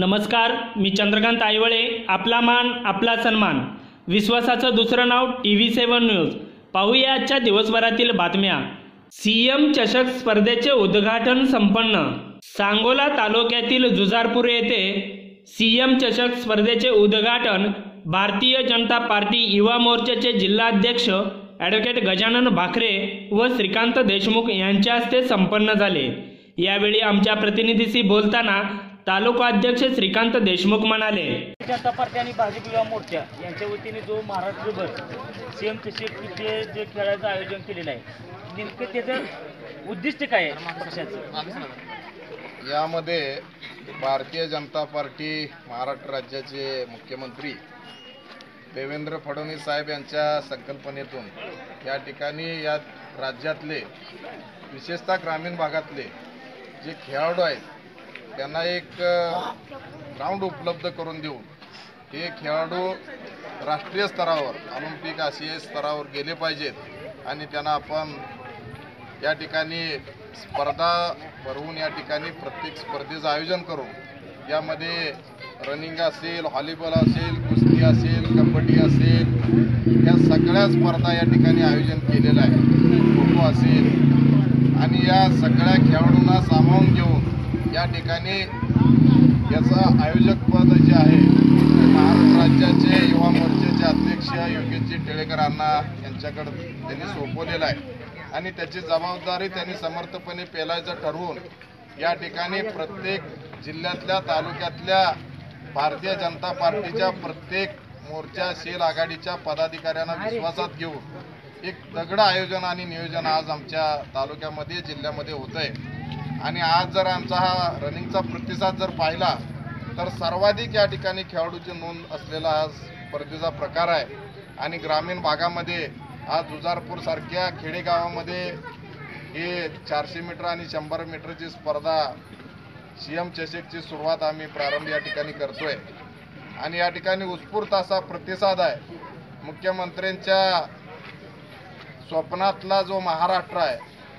नमस्कार मी चंद्रकांत आयवळे आपला मान आपला सन्मान. विश्वासाचं दुसरं नाव टी व्ही सेवन न्यूज. पाहूया आजच्या दिवसभरातील बातम्या. सीएम चषक स्पर्धेचे उद्घाटन संपन्न. सांगोला तालुक्यातील जुजारपूर येथे सीएम चषक स्पर्धेचे उद्घाटन भारतीय जनता पार्टी युवा मोर्चाचे जिल्हाध्यक्ष ॲडव्होकेट गजानन भाकरे व श्रीकांत देशमुख यांच्या हस्ते संपन्न झाले. यावेळी आमच्या प्रतिनिधीशी बोलताना तालुका अध्यक्ष श्रीकांत देशमुख म्हणाले जनता पार्टी आणि भाजप युवा मोर्चा यांच्या वतीने जो महाराष्ट्रभर सीएम चषकचे जे खेळाचं आयोजन केलेलं आहे नेमकं त्याचं उद्दिष्ट काय आहे पक्षाचं यामध्ये भारतीय जनता पार्टी महाराष्ट्र राज्याचे मुख्यमंत्री देवेंद्र फडणवीस साहेब यांच्या संकल्पनेतून या ठिकाणी या राज्यातले विशेषतः ग्रामीण भागातले जे खेळाडू आहेत त्यांना एक ग्राउंड उपलब्ध करून देऊन हे खेळाडू राष्ट्रीय स्तरावर ऑलिम्पिक आशियाई स्तरावर गेले पाहिजेत आणि त्यांना आपण या ठिकाणी स्पर्धा भरवून या ठिकाणी प्रत्येक स्पर्धेचं आयोजन करू यामध्ये रनिंग असेल व्हॉलीबॉल असेल कुस्ती असेल कबड्डी असेल या सगळ्या स्पर्धा या ठिकाणी आयोजन केलेलं आहे. खो खो असेल. आणि या सगळ्या खेळाडूंना सामावून घेऊन या ठिकाणी याचं आयोजकपद जे आहे महाराष्ट्र राज्याचे युवा मोर्चाचे अध्यक्ष योगेशजी टिळेकर अण्णा यांच्याकडं त्यांनी सोपवलेलं आहे. आणि त्याची जबाबदारी त्यांनी समर्थपणे पेलायचं ठरवून या ठिकाणी प्रत्येक जिल्ह्यातल्या तालुक्यातल्या भारतीय जनता पार्टीच्या प्रत्येक मोर्चा शेल आघाडीच्या पदाधिकाऱ्यांना विश्वासात घेऊन एक दगड आयोजन आणि नियोजन आज आमच्या तालुक्यामध्ये जिल्ह्यामध्ये होत आहे आणि आज जर आमचा हा रनिंगचा प्रतिसाद जर पाहिला तर सर्वाधिक या ठिकाणी खेळाडूची नोंद असलेला हा स्पर्धेचा प्रकार आहे. आणि ग्रामीण भागामध्ये आज जुजारपूरसारख्या खेडेगावामध्ये हे चारशे मीटर आणि शंभर मीटरची स्पर्धा सी एम चषकची सुरुवात आम्ही प्रारंभ या ठिकाणी करतोय. आणि या ठिकाणी उत्स्फूर्त असा प्रतिसाद आहे. मुख्यमंत्र्यांच्या स्वप्नातला जो महाराष्ट्र आहे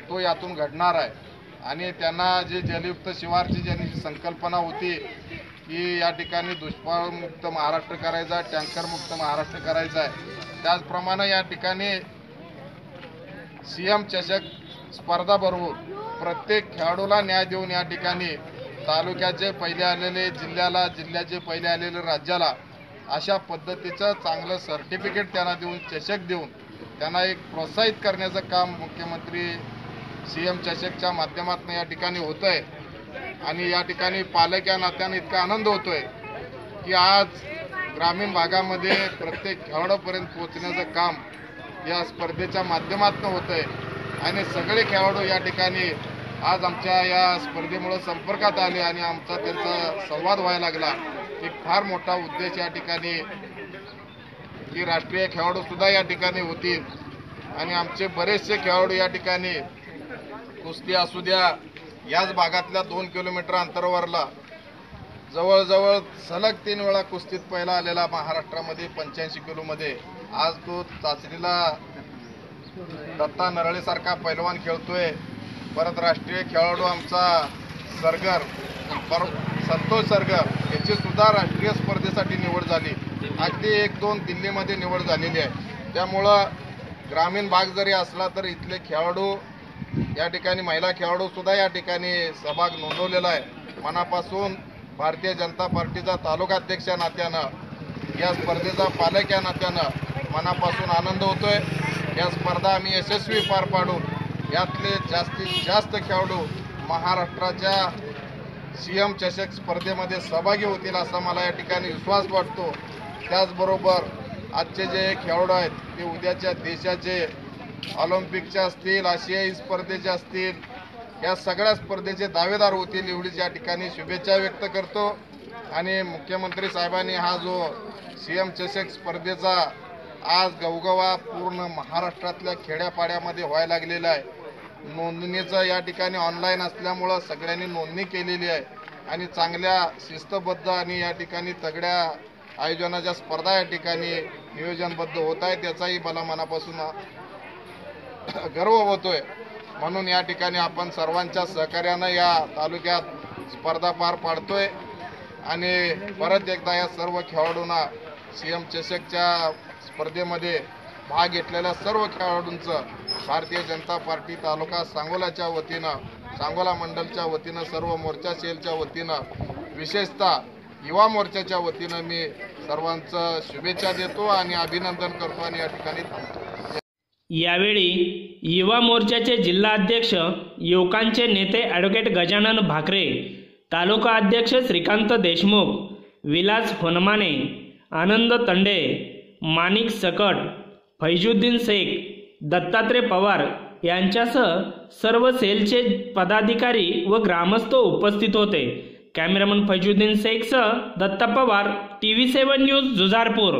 तो यातून घडणार आहे. आणि त्यांना जे जलयुक्त शिवारची ज्यांनी संकल्पना होती की या ठिकाणी दुष्काळमुक्त महाराष्ट्र करायचा टँकरमुक्त महाराष्ट्र करायचा आहे. त्याचप्रमाणे या ठिकाणी सी एम चषक स्पर्धा भरवून प्रत्येक खेळाडूला न्याय देऊन या ठिकाणी तालुक्याचे पहिले आलेले जिल्ह्याला जिल्ह्याचे पहिले आलेले राज्याला अशा पद्धतीचं चांगलं सर्टिफिकेट त्यांना देऊन चषक देऊन त्यांना एक प्रोत्साहित करण्याचं काम मुख्यमंत्री सी एम चषकच्या माध्यमातून या ठिकाणी होतं आहे आणि या ठिकाणी पालक या नात्याने इतका आनंद होतोय की आज ग्रामीण भागामध्ये प्रत्येक खेळाडूपर्यंत पोहोचण्याचं काम या स्पर्धेच्या माध्यमातून होतं आहे आणि सगळे खेळाडू या ठिकाणी आज आमच्या या स्पर्धेमुळं संपर्कात आले आणि आमचा त्यांचा संवाद व्हायला लागला. एक फार मोठा उद्देश या ठिकाणी की राष्ट्रीय खेळाडूसुद्धा या ठिकाणी होतील. आणि आमचे बरेचसे खेळाडू या ठिकाणी कुस्ती असू द्या याच भागातल्या दोन किलोमीटर अंतरावरला जवळजवळ सलग तीन वेळा कुस्तीत पहिला आलेला महाराष्ट्रामध्ये पंच्याऐंशी किलोमध्ये. आज तो चाचणीला दत्ता नरळेसारखा पैलवान खेळतोय. परत राष्ट्रीय खेळाडू आमचा सरगर पर संतोष सरगर याची सुद्धा राष्ट्रीय स्पर्धेसाठी निवड झाली. अगदी एक दोन दिल्लीमध्ये निवड झालेली आहे. त्यामुळं ग्रामीण भाग जरी असला तर इथले खेळाडू या ठिकाणी महिला खेळाडूसुद्धा या ठिकाणी सहभाग नोंदवलेला आहे. मनापासून भारतीय जनता पार्टीचा तालुकाध्यक्ष या नात्यानं या स्पर्धेचा पालक या नात्यानं मनापासून आनंद होतोय. या स्पर्धा आम्ही यशस्वी पार पाडू यातले जास्तीत जास्त खेळाडू महाराष्ट्राच्या सी एम चषक स्पर्धेमध्ये सहभागी होतील असा मला या ठिकाणी विश्वास वाटतो. त्याचबरोबर आजचे जे खेळाडू आहेत ते उद्याच्या देशाचे ऑलिम्पिकच्या असतील आशियाई स्पर्धेच्या असतील या सगळ्या स्पर्धेचे दावेदार होतील एवढीच या ठिकाणी शुभेच्छा व्यक्त करतो. आणि मुख्यमंत्री साहेबांनी हा जो सी एम चषक स्पर्धेचा आज गवगवा पूर्ण महाराष्ट्रातल्या खेड्यापाड्यामध्ये व्हायला लागलेला आहे. नोंदणीचं या ठिकाणी ऑनलाईन असल्यामुळं सगळ्यांनी नोंदणी केलेली आहे. आणि चांगल्या शिस्तबद्ध आणि या ठिकाणी तगड्या आयोजनाच्या स्पर्धा या ठिकाणी नियोजनबद्ध होत आहे त्याचाही मला मनापासून गर्व होतोय. म्हणून या ठिकाणी आपण सर्वांच्या सहकार्यानं या तालुक्यात स्पर्धा पार पाडतोय. आणि परत एकदा या सर्व खेळाडूंना सी एम चषकच्या स्पर्धेमध्ये भाग घेतलेल्या सर्व खेळाडूंचं भारतीय जनता पार्टी तालुका सांगोलाच्या वतीनं सांगोला मंडलच्या वतीनं सर्व मोर्चा सेलच्या वतीनं विशेषतः युवा मोर्चाच्या वतीनं मी सर्वांचं शुभेच्छा देतो आणि अभिनंदन करतो आणि या ठिकाणी थांबतो. यावेळी युवा मोर्चाचे जिल्हा अध्यक्ष युवकांचे नेते ॲडव्होकेट गजानन भाकरे तालुका अध्यक्ष श्रीकांत देशमुख विलास होनमाने आनंद तंडे माणिक सकट फैजुद्दीन शेख दत्तात्रय पवार यांच्यासह सर्व सेलचे पदाधिकारी व ग्रामस्थ उपस्थित होते. Cameraman Faizuddin शेखसह Datta Pawar T V seven news Jujarpur.